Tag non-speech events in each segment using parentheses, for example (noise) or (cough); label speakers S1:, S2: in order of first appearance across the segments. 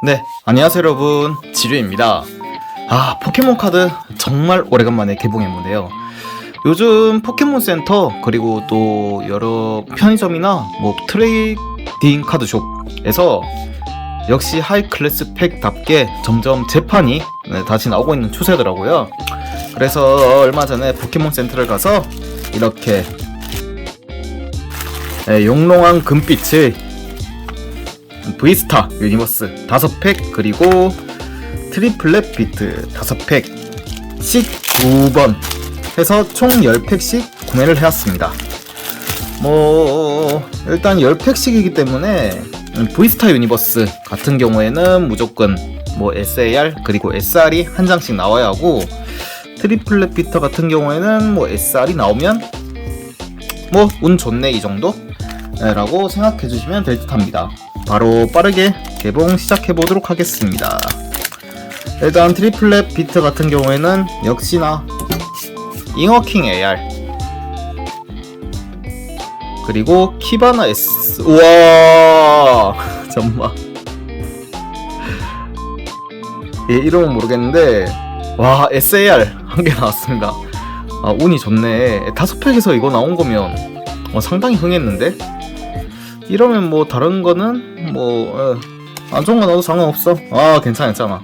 S1: 네, 안녕하세요 여러분. 지류입니다. 아, 포켓몬 카드 정말 오래간만에 개봉했는데요. 요즘 포켓몬 센터 그리고 또 여러 편의점이나 뭐 트레이딩 카드숍에서 역시 하이 클래스 팩답게 점점 재판이 네, 다시 나오고 있는 추세더라고요. 그래서 얼마 전에 포켓몬 센터를 가서 이렇게 네, 용롱한 금빛의 V스타 유니버스 5팩 그리고 트리플렛 비트 5팩씩 2번 해서 총 10팩씩 구매를 해왔습니다. 뭐 일단 10팩씩이기 때문에 V스타 유니버스 같은 경우에는 무조건 뭐 SAR 그리고 SR이 한 장씩 나와야 하고 트리플렛 비터 같은 경우에는 뭐 SR이 나오면 뭐 운 좋네 이 정도 라고 생각해 주시면 될 듯 합니다. 바로 빠르게 개봉 시작해 보도록 하겠습니다. 일단 트리플렛 비트 같은 경우에는 역시나 잉어킹 AR 그리고 키바나 S. 우와! (laughs) 잠만 얘 이름은 모르겠는데 와 SAR 한 개 나왔습니다. 아 운이 좋네. 다섯 팩에서 이거 나온 거면 어, 상당히 흥했는데 이러면 뭐 다른 거는 뭐안 좋은 거 나도 상관없어. 아 괜찮아 괜찮아.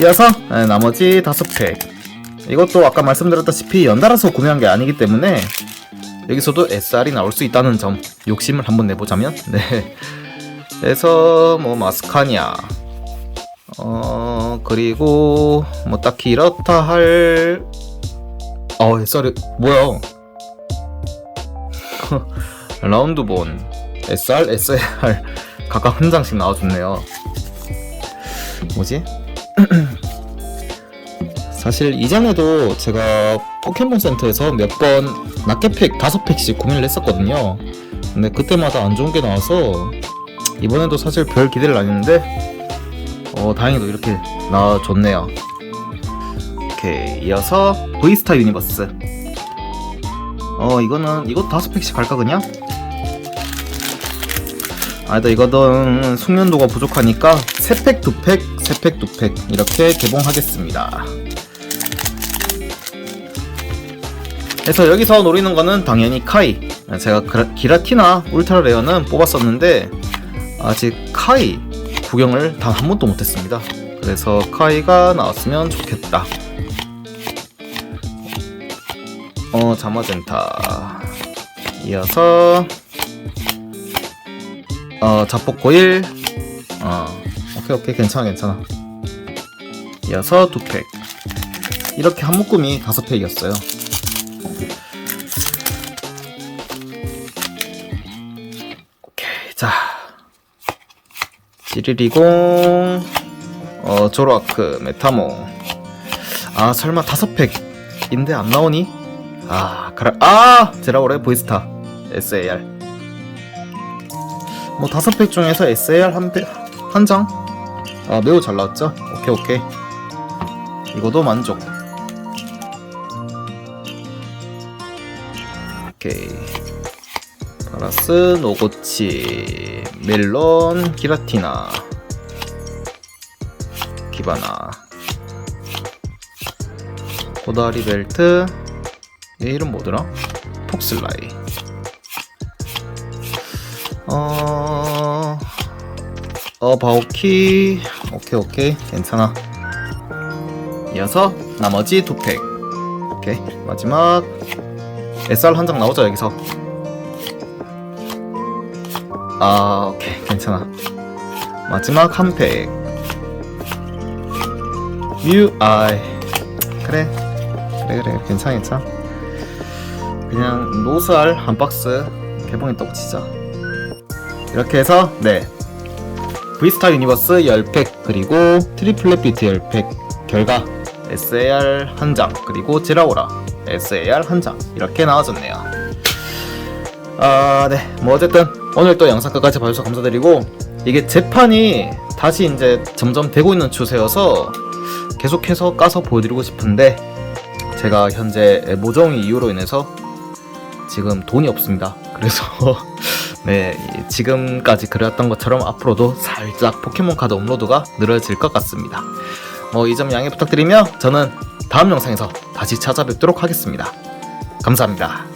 S1: 이어서 예, 나머지 다섯 팩. 이것도 아까 말씀드렸다시피 연달아서 구매한 게 아니기 때문에 여기서도 SR이 나올 수 있다는 점 욕심을 한번 내보자면 (laughs) 네. 그래서 뭐 마스카니아 어 그리고 뭐 딱히 이렇다 할 어, SR이 뭐야? (laughs) 라운드본 SR, SAR (laughs) 각각 한 장씩 나와줬네요. 뭐지? (clears throat) 사실 이전에도 제가 포켓몬 센터에서 몇 번 낱개 팩 다섯 팩씩 구매를 했었거든요. 근데 그때마다 안 좋은 게 나와서 이번에도 사실 별 기대를 안 했는데 어 다행히도 이렇게 나와줬네요. 오케이 이어서 V스타 유니버스 어 이거는 이거 다섯 팩씩 갈까 그냥? 아니다 이거는 숙련도가 부족하니까 세 팩 두 팩, 세 팩 두팩 이렇게 개봉하겠습니다. 그래서 여기서 노리는 거는 당연히 카이. 제가 그라- 기라티나 울트라 레어는 뽑았었는데 아직 카이 구경을 단 한 번도 못했습니다. 그래서 카이가 나왔으면 좋겠다. 어 자마젠타. 이어서 어 자폭고일. 어 오케이 오케이. 괜찮아 괜찮아. 이어서 두팩 이렇게 한 묶음이 다섯 팩이었어요. 오케이 자. 지리리공. 어 조로아크 메타모. 아 설마 다섯 팩인데 안 나오니? 아, 그래. 아! 제라오레 보이스타. SAR. 뭐 다섯 팩 중에서 SAR 한 팩, 한 장? 아, 매우 잘 나왔죠? 오케이, 오케이. 이거도 만족. 오케이. 파라스, 노고치, 멜론, 기라티나, 기바나, 고다리 벨트, 얘 이름 뭐더라? 폭슬라이. 어, 어, 바오키. 오케이, 오케이. 괜찮아. 이어서 나머지 두 팩. 오케이. 마지막. SR 한 장 나오자, 여기서. 아, 오케이. 괜찮아. 마지막 한 팩. 뮤, 아이. 그래. 그래, 그래. 괜찮아, 괜찮아. 그냥 노스알 한 박스 개봉했다고 치자. 이렇게 해서 네. V스타 유니버스 10팩 그리고 트리플렛 비트 10팩 결과 SAR 한 장 그리고 제라오라 SAR 한 장. 이렇게 나와졌네요. 아 네 뭐 어쨌든 오늘 또 영상 끝까지 봐주셔서 감사드리고 이게 재판이 다시 이제 점점 되고 있는 추세여서 계속해서 까서 보여드리고 싶은데 제가 현재 모종 이유로 인해서 지금 돈이 없습니다. 그래서 (laughs) 네, 이- 지금까지 그렸던 것처럼 앞으로도 살짝 포켓몬 카드 업로드가 늘어질 것 같습니다. 뭐 이 점 양해 부탁드리며 저는 다음 영상에서 다시 찾아뵙도록 하겠습니다. 감사합니다.